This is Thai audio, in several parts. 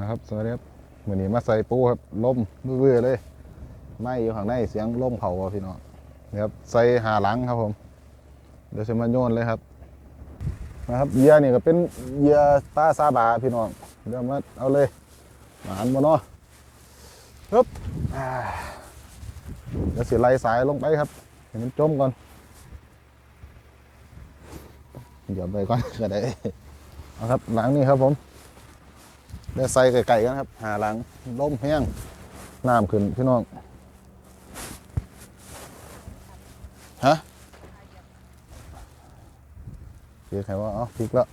นะครับสวัสดีครับเหมือนนี้มาใส่ปูครับล่มเบื่อเลย ไม่อยู่ข้างในเสียงล่มเผาอะพี่น้องนะครับใส่หาหลังครับผม เดี๋ยวจะมาโยนเลยครับนะครับเหยื่อนี่ก็เป็นเหยื่อปลาซาบาพี่น้องเดี๋ยวมาเอาเลยหมานบ่เนาะปึ๊บเดี๋ยวสิไล่สายลงไปครับให้มันจมก่อนเดี๋ยวไปก่อนก็ได้เอาครับหลังนี่ครับผม เดี๋ยวใส่ไก่ๆกันครับ หาหลังล่มแห้งน้ำขึ้นพี่น้องฮะเรียกใครว่าเอ๋อพลิกแล้ว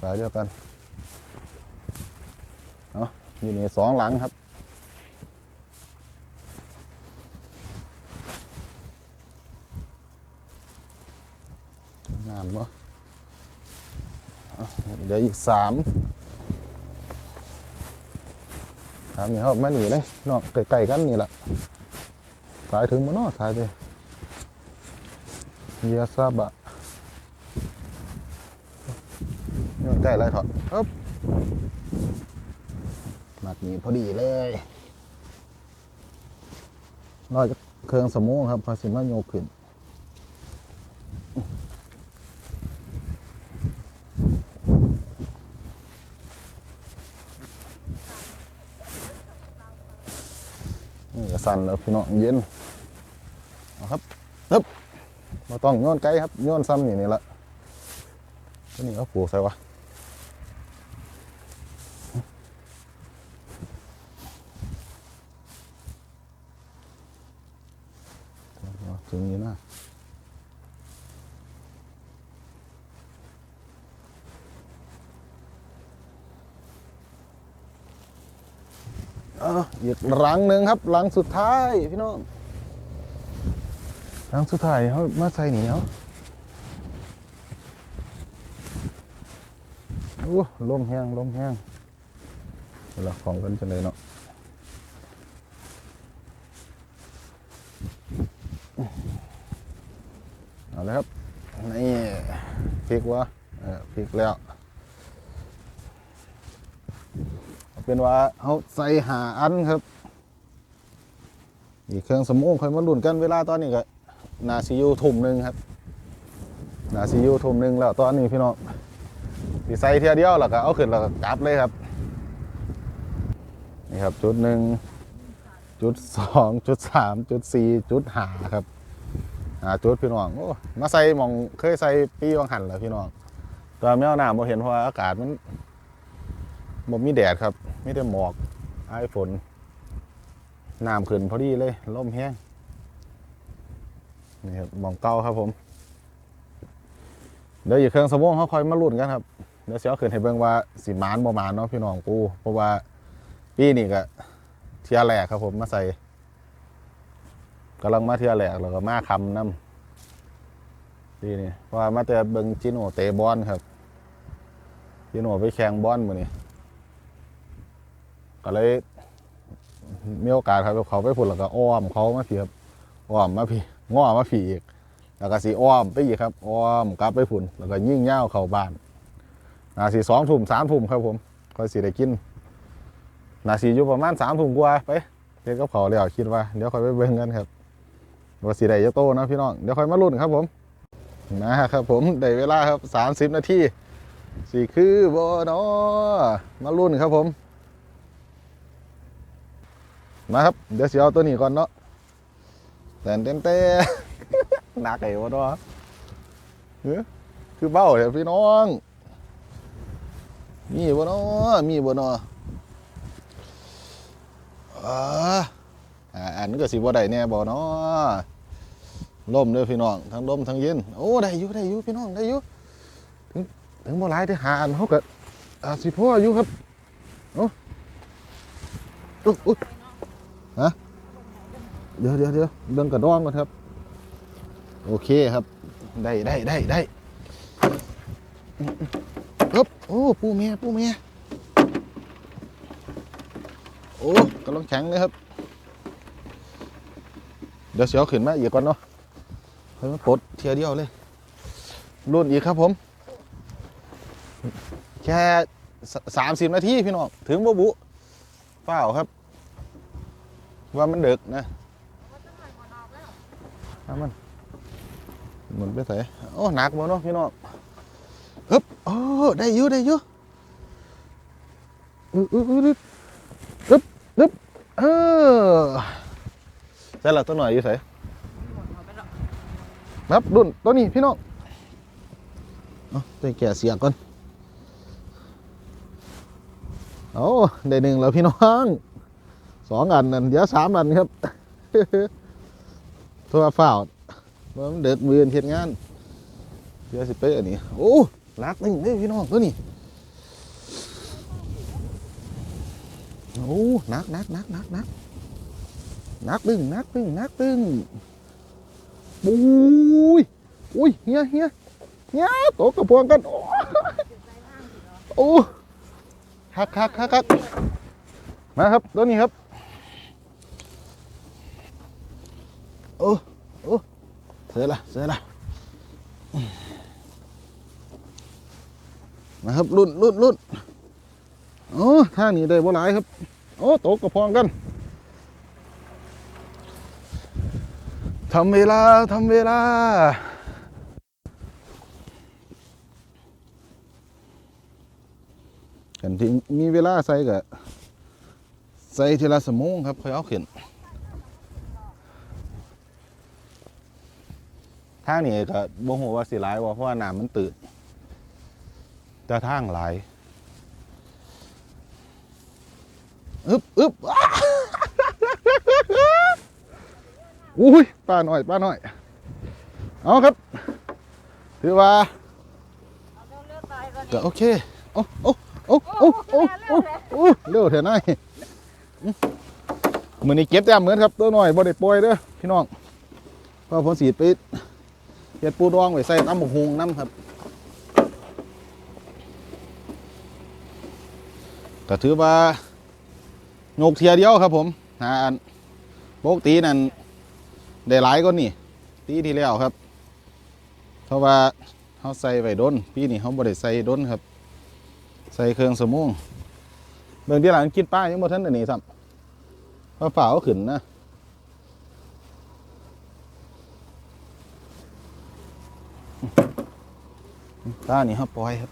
สายเดียวกันเนาอยู่นี่สองหลังครับน้ำเนาะเดี๋ยวอีกสาม ถามนี่เขามาหนีเลยเนาะไก่ๆกันนี่แหละสายถึงมาเนาะสายไปเยียซาบะนี่มันใกล้แล้วถอดอ๊บมัดนี่พอดีเลยรอยจากเครื่องสมองครับพอสิมาโยกขึ้น สั่นแล้วพี่น้องเย็นเอาครับปึ๊บมาต้องโยนไกลครับโยนซ้ำนี่นี่ละตัวนี้เอาปลูกใส่วะถึงนี้นะ อาอีกหลังหนึ่งครับ หลังสุดท้ายพี่น้องหลังสุดท้ายเขามาใส่เหนียวโอ้ลมแห้งลมแห้งเวลาของกันจังเลยเนาะเอาเลยครับนี่พริกวะเออพริกแล้ว เป็นว่าเขาใส่หาอันครับอีกเครื่องสมองค่อยมาลุ้นกันเวลาตอนนี้ก็นาซียูทุ่มหนึ่งครับนาซียูทุ่มหนึ่งแล้วตอนนี้พี่น้องดีใส่เทียเดียวแล้วก็เอาขึ้นแล้วก็กลับเลยครับนี่ครับจุดหนึ่งจุดสองจุดสามจุดสี่จุดหาครับหาจุดพี่น้องโอ้มาใส่หมองเคยใส่ปีวังหันแล้วพี่น้องตอนไม่เอาหน้ามาเห็นเพราะว่าอากาศมัน บ่มีแดดครับมีแต่หมอกไอ้ฝนน้ำขึ้นพอดีเลยล่มแห้งนี่ครับมองเก้าครับผม เดี๋ยวอีกเครื่องสมองเขาคอยมาลุ้นกันครับเดี๋ยวเสียวขึ้นให้เบิ่งว่าสิหมานบ่มานเนาะพี่น้องกูเพราะว่าปีนี้ก็เทียแหลกครับผมมาใส่กำลังมาเทียแหลกแล้วก็มาคำน้ำปีนี้เพราะว่ามาแต่เบิ่งจิโน่เตะบอลครับจิโน่ไปแข่งบอลมือนี้ ก็เลยมีโอกาสครับเขาไปพุ่นแล้วก็อ้อมเขามาผีครับอ้อมมาผีง้อมาผีอีก แล้วก็สีอ้อมไปอีกครับ อ้อมกลับไปพุ่นแล้วก็ยิ่งเง่าเข้าบ้านนาสีสองทุ่มสามทุ่มครับผมก็สีได้กินนาสีอยู่ประมาณสามทุ่มกว่าไปเด็กกับเขาแล้วคิดว่าเดี๋ยวค่อยไปเบิ่งกันครับว่าสีได้จะโตนะพี่น้องเดี๋ยวค่อยมาลุ้นครับผมนะครับผมได้เวลาครับสามสิบนาทีสีคือโบนอมาลุ้นครับผม มาครับ เดี๋ยวเสียเอาตัวนี้ก่อนเนาะแต่นเต้นเต้หนักไอ้วะเนาะเฮ้ยคือเบ้าเถอพี่น้อง มีบ่เนาะมีบ่เนาะอ่าอ่าอันก็สิบ่ได้แน่บ่เนาะล่มเด้อพี่น้อง ทั้งลมทั้งเย็น โอ้ได้อยู่ได้อยู่พี่น้องได้อยู่ถึงถึงบ่หลายที่หาอันเฮาก็อ่าสิพ่ออยู่ครับโอ้อุ๊ ยอุ๊ยเดี๋ยวเดี๋ยวเดี๋ยวเรื่องกระดองก่อนครับ โอเคครับ ได้ได้ได้ได้ปึ๊บโอ้ปูเมียปูเมียโอ้กำลังแข็งเลยครับ เดี๋ยวเสียวขึ้นมาอีกก่อนเนาะให้มันปลดเทียเดียวเลยรุ่นอีกครับผม แค่สามสิบนาทีพี่น้องถึงบ่บุเปล่าครับ ว่ามันเดึกนะเอามันหมุนไปใส่โอ้หนักบ่เนาะพี่น้องฮึบโอ้ได้อยู่ได้อยู่อึ๊บอึ๊บอึ๊บอึ๊บอึ๊บเออใส่ละตัวหน่อยอยู่ใส่ครับรุ่นตัวนี้พี่น้องเอาไปแกะเสียก่อนโอ้ได้หนึ่งแล้วพี่น้อง สองอันนั่นเดี๋ยวสามอันครับโทรฟ้าว่ามันเด็ดมือเทียนงานเดี๋ยวสิไปอันนี้โอ้ลักหนึ่งเด้อพี่น้องตัวนี้โอ้นักนักนักนักนักนักดึงนักดึงนักดึงปุ้ยอุ้ยเฮียเฮียเฮียตกกระพวงกันโอ้โอ้คักคักคักคักมาครับตัวนี้ครับ โอ้โอ้เสือ ละเสือละมาครับรุ่นรุ่นรุ่นโอ้ท่านี้ได้บ่หลายครับ โอ้ตกกระพองกันทำเวลาทำเวลากันที่มีเวลาใส่ก็ใส่ทีละสมงครับค่อยเอาขึ้น ทางนี้ก็บ่ฮู้ว่าสิหลายบ่เพราะว่าน้ำมันตื่นแต่ทางหลายอึบอึบอุ้ยป้าหน่อยป้าหน่อย เอาครับ ถือว่าก็โอเคโอ้โอ้โอ้โอ้โอ้โอ้โอ้เร็วเถอะนายมือนี้เก็บแต้มเหมือนครับ ตัวหน่อยบ่ได้ปล่อยเด้อพี่น้องเพราะผมสีดไป เฮ็ดปูดองไว้ใส่น้ำบกฮงน้ำครับก็ถือว่าโยกเทียเดียวครับ ผมหาอันปกตินั่นได้หลายก็นี่ปีที่แล้วครับ เพราะว่าเขาใส่ไว้ดนปีนี้เขาบ่ได้ใส่ด้นครับ ใส่เครื่องสมุงเบิ่งที่หลังกินป้ายังบ่ทันอันนี้ซ้ำเพราะฝ่าเอาขึ้นนะ ป้านี่เขาปล่อยครับ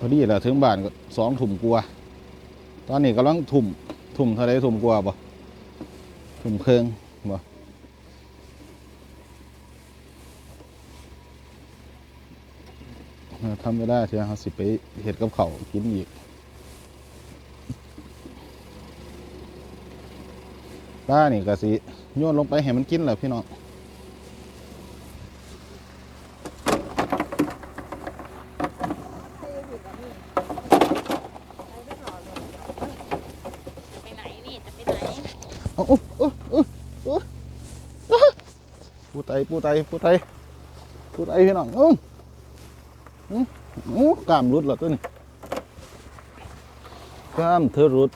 พอดีแหละถึงบ้านก็สองถุ่มกลัว ตอนนี้กำลังถุ่มถุ่มเท่าไรถุ่มกลัวาบ่ ถุ่มเครื่องบ่เออทำไม่ได้เชียวเขาสิไปเห็ดกับเขากินอีก ป้านี่ก็สิโยนลงไปให้มันกินแหละพี่น้อง ไปไหนนี่จะไปไหน โอ้โอ้โอ้โอ้โอ้ ปูไตปูไตปูไตปูไตพี่น้องอื้ออื้โอ้กล้ามรุดเหรอตัวนี้กล้ามเธอรุด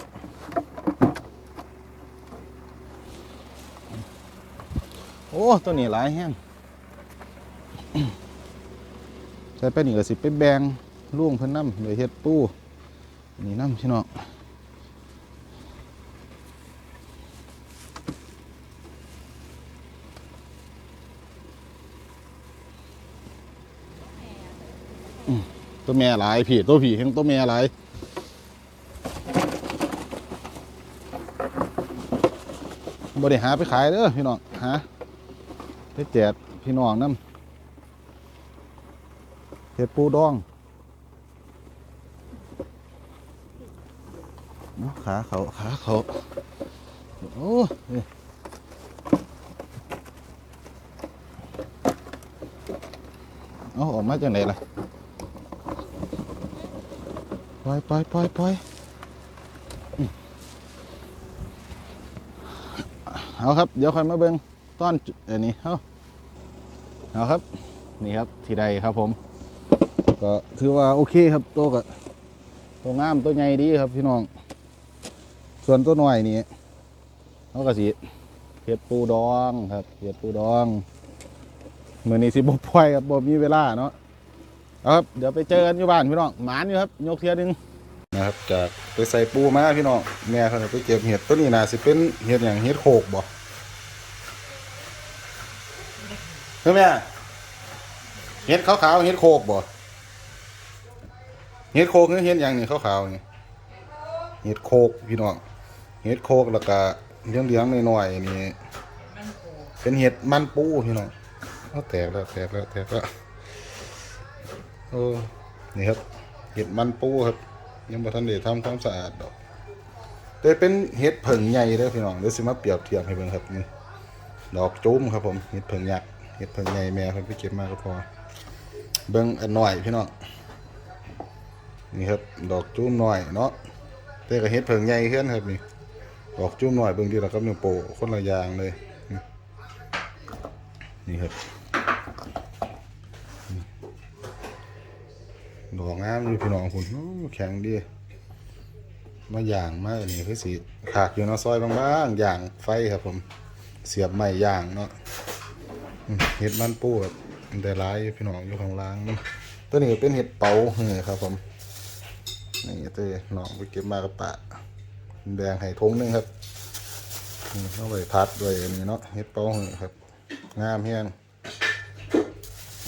โอ้ตัวนี้หลายแห้งใส่ไปนี่ก็สิไปแบงล่วงเพิ่นน้ำเดี๋ยวเฮ็ดปูนี่น้ำพี่น้อง ตัวแม่หลายพี่ตัวพี่เห็นตัวแม่หลายบริหาไปขายเด้อพี่น้องหาไปแจกพี่น้องน้ำเห็ดปูดองขาเขาขาเขาโอ้เอาออกมาจากไหนล่ะ ล่อยปล่อยปล่อยปล่อยเอาครับ เดี๋ยวค่อยมาเบิ่งตอนอันนี้เอาเอาครับ นี่ครับ ที่ใดครับผม ก็ถือว่าโอเคครับตัวก็ตัวงามตัวใหญ่ดีครับพี่น้อง ส่วนตัวหน้อยนี่เขาก็สิเห็ดปูดองครับเห็ดปูดอง มือนี้สิบ่ปล่อยครับบ่มีเวลาเนาะ ครับเดี๋ยวไปเจอกันอยู่บ้านพี่น้องหมานอยู่ครับยกเทียหนึงนะครับจากไปใส่ปูมาพี่น้องแม่เขาจะไปเก็บเห็ดตัวนี้น่าสิเป็นเห็ดอย่างเห็ดโขกบ่เฮ้ยแม่เห็ดขาวๆเห็ดโขกบ่เห็ดโขกหรือเห็ดอย่างนี้ขาวๆนี่เห็ดโขกพี่น้องเห็ดโขกแล้วก็เลี้ยงๆหน่อยๆนี่เป็นเห็ดมันปูพี่น้องเอาแตกแล้วแตกแล้วแตกแล้ว โอ้นี่ครับ เห็ดมันปูครับ ยังบ่ทันได้ทำความสะอาดดอกแต่เป็นเห็ดเผิงใหญ่เด้อพี่น้องเดี๋ยวสิมาเปรียบเทียบให้เบิ่งครับนี่ดอกจุ้มครับผมเห็ดเผิงยักษ์เห็ดเผิงใหญ่แม่เพิ่นไปเก็บมาก็พอเบิ่งอันหน้อยพี่น้องนี่ครับดอกจุ้มหน้อยเนาะแต่ก็เห็ดเผิงใหญ่เฮือนครับนี่ดอกจุ้มหน้อยเบิ่งดีแล้วครับนิ้วโปคนละอย่างเลยนี่ครับ ดอกงามอยู่พี่น้องคุณโอ้แข็งดีมาย่างมาอันนี้คือสีขากอยู่เนาะซอยบางๆย่างไฟครับผม เสียบไม้ย่างเนาะอืมเห็ดมันปูแบบได้ร้ายอยู่พี่น้องอยู่ข้างล่างมันตัวนี้ก็เป็นเห็ดเป๋าเหือครับผมนี่ตัวน้องไปเก็บมากับปะแดงไห่ทงหนึงครับนี่เอาไปพัดด้วยอันนี้เนาะเห็ดเป๋าเหือครับงามเฮียง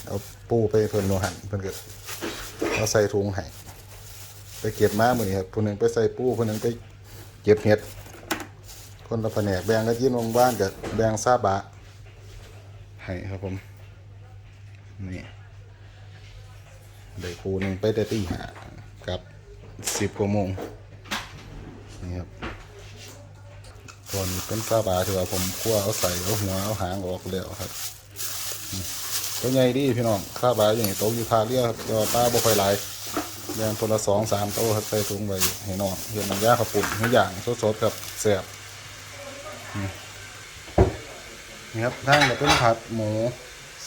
เอาปูไปเพิ่นโลหันเพิ่นก็เอาใส่ถุงให้ไปเก็บมาเหมือนครับคนหนึ่งไปใส่ปูคนหนึ่งไปเก็บเห็ด คนละแผนกแบ่งกันยินวงบ้านกับแบ่งซาบะให้ครับผม นี่ได้ปูหนึ่งไปได้ตีหากับสิบกว่าโมงนี่ครับส่วนเป็นซาบะที่ว่าผมคั่วเอาใส่เอาหัวเอาหางออกแล้วครับ ตัวใหญ่ดีพี่น้องซาบะอย่างนี้โตะอยู่ทาเรียครับแต่ว่าป้าบ่ค่อยหลายแบ่งคนละสองสามโต๊ะครับใส่ถุงไว้ให้น้องเห็นน้ำยาข้าวปุ่นให้อย่างสดๆครับแซ่บนี่ครับทางเราเป็นผัดหมู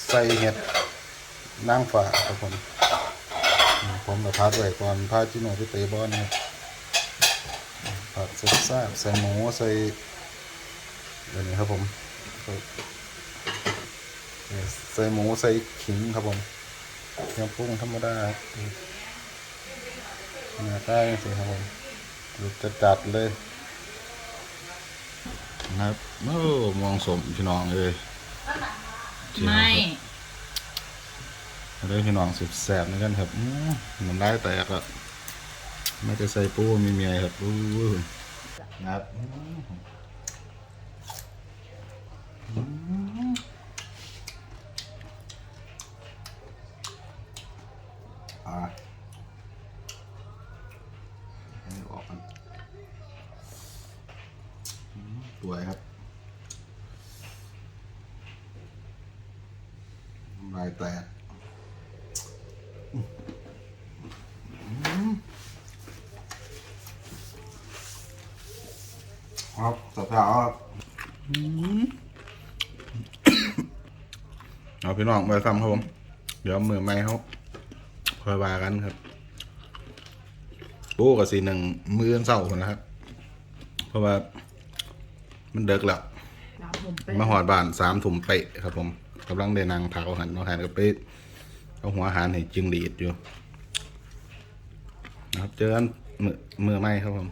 ใส่เห็ดนางฟ้าครับผมนี่ผมจะพัดไว้ก่อนพาจิโน่ที่เตะบอลครับผัดสร็จทราบใส่หมูใส่แบบนี้ครับผม ใส่หมูใส่ขิงครับผมเครื่องปรุงธรรมดาครับเนื้อใต้สิครับผมดูจะจัดเลยนะครับโอ้มองสมพี่น้องเลยไม่เลยพี่น้องสุดแสบเหมือนกันครับอื้อน้ำลายแตกอะไม่ได้ใส่ปูมีเมียครับอู้นะครับ อ่าให้ออกกันสวยครับลายแตกครับสับเท้าครับเอาพี่น้องไปซ้ำครับผม เดี๋ยวมือไม้เขา คอยว่ากันครับปูกับสีหนึ่งมืออนเศร้าคนนะครับ เพราะว่า มันเดิกแล้วมาหอดบ้านสามถุ่มเปะครับ ผมกำลังได้นางเผาหันน้องหันกับไปเอาหัวอาหารให้จึงดีดอยู่นะครับ เจอกันมือมือไม้ครับผม